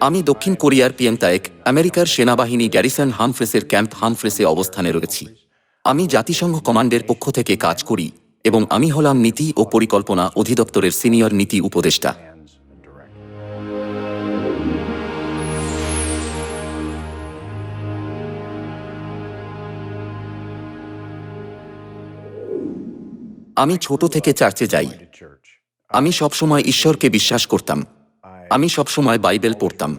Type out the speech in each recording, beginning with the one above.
আমি দক্ষিণ কোরিয়ার পিয়েন্তায়েক আমেরিকার সেনাবাহিনী গ্যারিসন হামফ্রেসের ক্যাম্প হামফ্রেসে অবস্থানে রয়েছি। আমি জাতিসংঘ কমান্ডের পক্ষ থেকে কাজ করি এবং আমি হলাম নীতি ও পরিকল্পনা অধিদপ্তরের সিনিয়র নীতি উপদেষ্টা. আমি ছোট থেকে চার্চে যাই। আমি সবসময় ঈশ্বরকে বিশ্বাস করতাম। আমি সবসময় বাইবেল পড়তাম।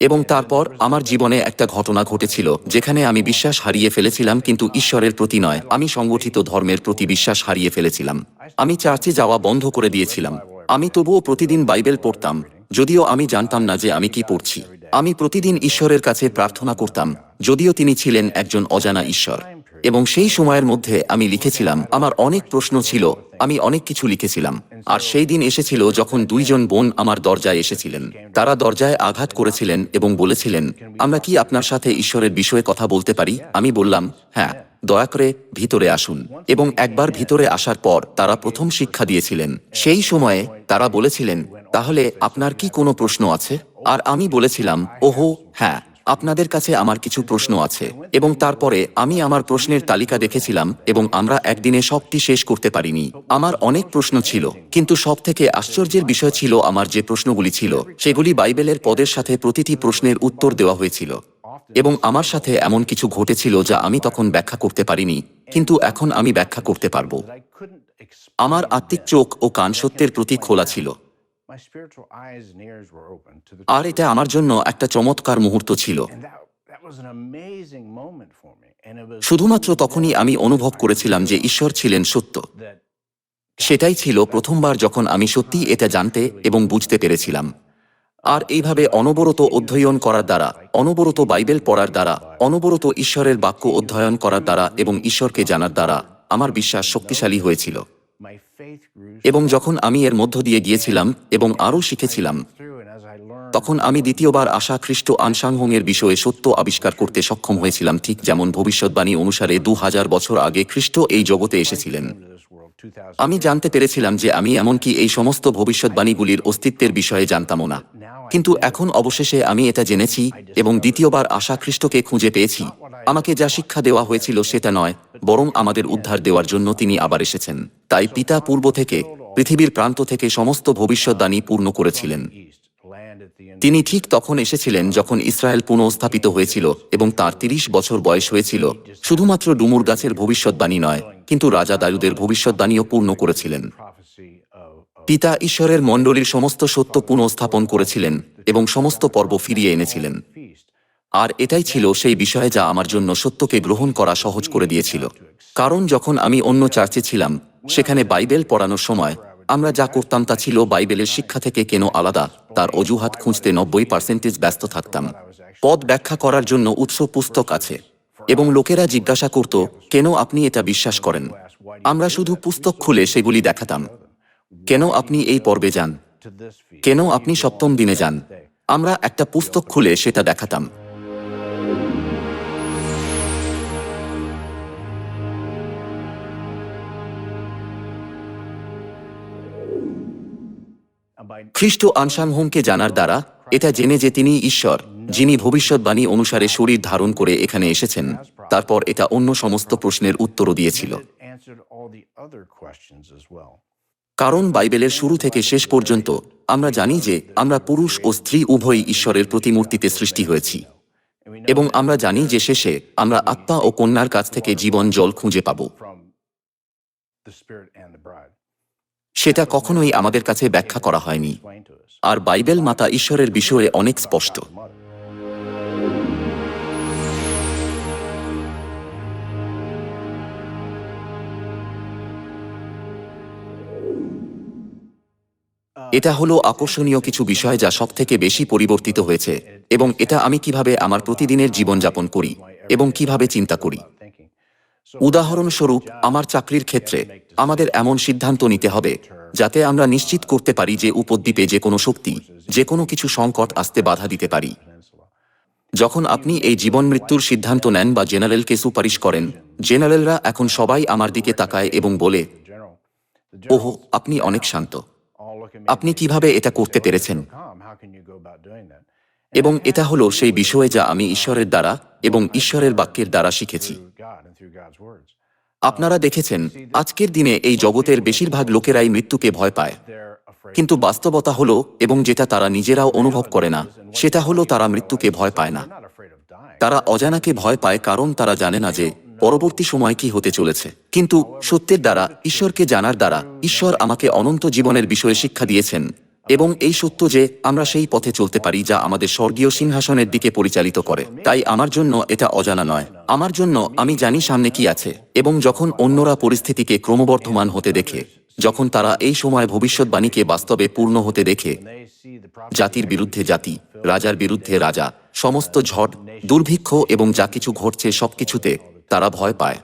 এবং তারপর আমার জীবনে একটা ঘটনা ঘটেছিল, যেখানে আমি বিশ্বাস হারিয়ে ফেলেছিলাম, কিন্তু ঈশ্বরের প্রতি নয়, আমি সংগঠিত ধর্মের প্রতি বিশ্বাস হারিয়ে ফেলেছিলাম। আমি চার্চে যাওয়া বন্ধ করে দিয়েছিলাম। আমি তবুও প্রতিদিন বাইবেল পড়তাম, যদিও আমি জানতাম না যে আমি কি পড়ছি। আমি প্রতিদিন ঈশ্বরের কাছে প্রার্থনা করতাম, যদিও তিনি ছিলেন একজন অজানা ঈশ্বর। এবং সেই সময়ের মধ্যে আমি লিখেছিলাম, আমার অনেক প্রশ্ন ছিল, আমি অনেক কিছু লিখেছিলাম। আর সেই দিন এসেছিল যখন দুইজন বোন আমার দরজায় এসেছিলেন। তারা দরজায় আঘাত করেছিলেন এবং বলেছিলেন, আমরা কি আপনার সাথে ঈশ্বরের বিষয়ে কথা বলতে পারি? আমি বললাম হ্যাঁ দয়া করে ভিতরে আসুন। এবং একবার ভিতরে আসার পর তারা প্রথম শিক্ষা দিয়েছিলেন। সেই সময়ে তারা বলেছিলেন, তাহলে আপনার কি কোনো প্রশ্ন আছে? আর আমি বলেছিলাম, ওহো হ্যাঁ। আপনাদের কাছে আমার কিছু প্রশ্ন আছে, এবং তারপরে আমি আমার প্রশ্নের তালিকা দেখেছিলাম, এবং আমরা একদিনে সবটি শেষ করতে পারিনি। আমার অনেক প্রশ্ন ছিল, কিন্তু সব থেকে আশ্চর্যের বিষয় ছিল আমার যে প্রশ্নগুলি ছিল, সেগুলি বাইবেলের পদের সাথে প্রতিটি প্রশ্নের উত্তর দেওয়া হয়েছিল। এবং আমার সাথে এমন কিছু ঘটেছিল যা আমি তখন ব্যাখ্যা করতে পারিনি, কিন্তু এখন আমি ব্যাখ্যা করতে পারব। আমার আত্মিক চোখ ও কান সত্যের প্রতি খোলা ছিল। আর এটা আমার জন্য একটা চমৎকার মুহূর্ত ছিল। শুধুমাত্র তখনই আমি অনুভব করেছিলাম যে ঈশ্বর ছিলেন সত্য। সেটাই ছিল প্রথমবার যখন আমি সত্যি এটা জানতে এবং বুঝতে পেরেছিলাম। আর এইভাবে অনবরত অধ্যয়ন করার দ্বারা অনবরত বাইবেল পড়ার দ্বারা অনবরত ঈশ্বরের বাক্য অধ্যয়ন করার দ্বারা এবং ঈশ্বরকে জানার দ্বারা আমার বিশ্বাস শক্তিশালী হয়েছিল। এবং যখন আমি এর মধ্য দিয়ে গিয়েছিলাম এবং আরও শিখেছিলাম, তখন আমি দ্বিতীয়বার আশা খ্রিস্ট আনসাংহংয়ের বিষয়ে সত্য আবিষ্কার করতে সক্ষম হয়েছিলাম, ঠিক যেমন ভবিষ্যৎবাণী অনুসারে দু হাজার বছর আগে খ্রিস্ট এই জগতে এসেছিলেন। into this world 2000 আমি জানতে পেরেছিলাম যে আমি এমনকি এই সমস্ত ভবিষ্যৎবাণীগুলির অস্তিত্বের বিষয়ে জানতামও না। কিন্তু এখন অবশেষে আমি এটা জেনেছি এবং দ্বিতীয়বার আশা খ্রিস্টকে খুঁজে পেয়েছি। আমাকে যা শিক্ষা দেওয়া হয়েছিল সেটা নয় বরং আমাদের উদ্ধার দেওয়ার জন্য তিনি আবার এসেছেন। তাই পিতা পূর্ব থেকে, পৃথিবীর প্রান্ত থেকে সমস্ত ভবিষ্যৎবাণী পূর্ণ করেছিলেন। তিনি ঠিক তখন এসেছিলেন যখন ইসরায়েল পুনঃস্থাপিত হয়েছিল এবং তার তিরিশ বছর বয়স হয়েছিল। শুধুমাত্র ডুমুর গাছের ভবিষ্যৎবাণী নয়, কিন্তু রাজা দায়ুদের ভবিষ্যৎবাণীও পূর্ণ করেছিলেন। পিতা ঈশ্বরের মণ্ডলীর সমস্ত সত্য পুনঃস্থাপন করেছিলেন এবং সমস্ত পর্ব ফিরিয়ে এনেছিলেন. আর এটাই ছিল সেই বিষয়ে যা আমার জন্য সত্যকে গ্রহণ করা সহজ করে দিয়েছিল। কারণ যখন আমি অন্য চার্চে ছিলাম, সেখানে বাইবেল পড়ানোর সময় আমরা যা করতাম তা ছিল বাইবেলের শিক্ষা থেকে কেন আলাদা, তার অজুহাত খুঁজতে নব্বই পার্সেন্টেজ ব্যস্ত থাকতাম। পদ ব্যাখ্যা করার জন্য উৎস পুস্তক আছে। এবং লোকেরা জিজ্ঞাসা করত, কেন আপনি এটা বিশ্বাস করেন? আমরা শুধু পুস্তক খুলে সেগুলি দেখাতাম। কেন আপনি এই পর্বে যান. কেন আপনি সপ্তম দিনে যান? আমরা একটা পুস্তক খুলে সেটা দেখাতাম। খ্রিস্ট আনসাংহোমকে জানার দ্বারা এটা জেনে যে তিনি ঈশ্বর, যিনি ভবিষ্যৎবাণী অনুসারে শরীর ধারণ করে এখানে এসেছেন। তারপর এটা অন্য সমস্ত প্রশ্নের উত্তরও দিয়েছিল. কারণ বাইবেলের শুরু থেকে শেষ পর্যন্ত আমরা জানি যে আমরা পুরুষ ও স্ত্রী উভয়ই ঈশ্বরের প্রতিমূর্তিতে সৃষ্টি হয়েছি। এবং আমরা জানি যে শেষে আমরা আত্মা ও কন্যার কাছ থেকে জীবন জল খুঁজে পাব। সেটা কখনোই আমাদের কাছে ব্যাখ্যা করা হয়নি. আর বাইবেল মাতা ঈশ্বরের বিষয়ে অনেক স্পষ্ট এটা হলো আকর্ষণীয় কিছু বিষয় যা সব থেকে বেশি পরিবর্তিত হয়েছে, এবং এটা আমি কীভাবে আমার প্রতিদিনের জীবনযাপন করি এবং কীভাবে চিন্তা করি. উদাহরণস্বরূপ, আমার চাকরির ক্ষেত্রে আমাদের এমন সিদ্ধান্ত নিতে হবে, যাতে আমরা নিশ্চিত করতে পারি যে উপদ্বীপে যে কোনো শক্তি, যে কোনো কিছু সংকট আসতে বাধা দিতে পারি যখন আপনি এই জীবন মৃত্যুর সিদ্ধান্ত নেন বা জেনারেলকে সুপারিশ করেন, জেনারেলরা এখন সবাই আমার দিকে তাকায় এবং বলে, ওহ, আপনি অনেক শান্ত. আপনি কীভাবে এটা করতে পেরেছেন? এবং এটা হলো সেই বিষয়ে যা আমি ঈশ্বরের দ্বারা এবং ঈশ্বরের বাক্যের দ্বারা শিখেছি আপনারা দেখেছেন আজকের দিনে এই জগতের বেশিরভাগ লোকেরাই মৃত্যুকে ভয় পায়। কিন্তু বাস্তবতা হলো এবং যেটা তারা নিজেরাও অনুভব করে না সেটা হলো তারা মৃত্যুকে ভয় পায় না. তারা অজানাকে ভয় পায় কারণ তারা জানে না যে পরবর্তী সময় কি হতে চলেছে। কিন্তু সত্যের দ্বারা ঈশ্বরকে জানার দ্বারা ঈশ্বর আমাকে অনন্ত জীবনের বিষয়ে শিক্ষা দিয়েছেন। এবং এই সত্য যে আমরা সেই পথে চলতে পারি যা আমাদের স্বর্গীয় সিংহাসনের দিকে পরিচালিত করে। তাই আমার জন্য এটা অজানা নয়। আমার জন্য আমি জানি সামনে কি আছে এবং যখন অন্যরা পরিস্থিতিকে ক্রমবর্ধমান হতে দেখে, যখন তারা এই সময় ভবিষ্যৎবাণীকে বাস্তবে পূর্ণ হতে দেখে, জাতির বিরুদ্ধে জাতি, রাজার বিরুদ্ধে রাজা, সমস্ত ঝড়, দুর্ভিক্ষ এবং যা কিছু ঘটছে সবকিছুতে তারা ভয় পায়।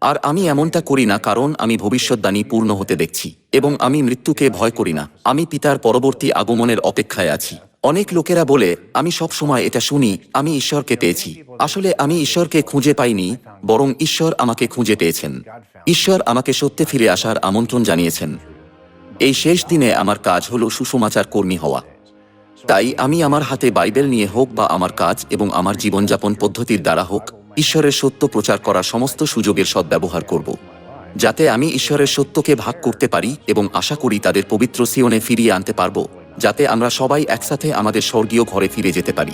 আর আমি এমনটা করি না, কারণ আমি ভবিষ্যৎবাণী পূর্ণ হতে দেখছি এবং আমি মৃত্যুকে ভয় করি না। আমি পিতার পরবর্তী আগমনের অপেক্ষায় আছি। অনেক লোকেরা বলে, আমি সব সময় এটা শুনি, আমি ঈশ্বরকে পেয়েছি। আসলে আমি ঈশ্বরকে খুঁজে পাইনি, বরং ঈশ্বর আমাকে খুঁজে পেয়েছেন। ঈশ্বর আমাকে সত্যে ফিরে আসার আমন্ত্রণ জানিয়েছেন। এই শেষ দিনে আমার কাজ হলো সুসমাচার কর্মী হওয়া। তাই আমি আমার হাতে বাইবেল নিয়ে হোক বা আমার কাজ এবং আমার জীবনযাপন পদ্ধতির দ্বারা হোক ঈশ্বরের সত্য প্রচার করা সমস্ত সুযোগের সদ্ব্যবহার করব, যাতে আমি ঈশ্বরের সত্যকে ভাগ করতে পারি এবং আশা করি তাদের পবিত্র সিয়নে ফিরিয়ে আনতে পারব, যাতে আমরা সবাই একসাথে আমাদের স্বর্গীয় ঘরে ফিরে যেতে পারি।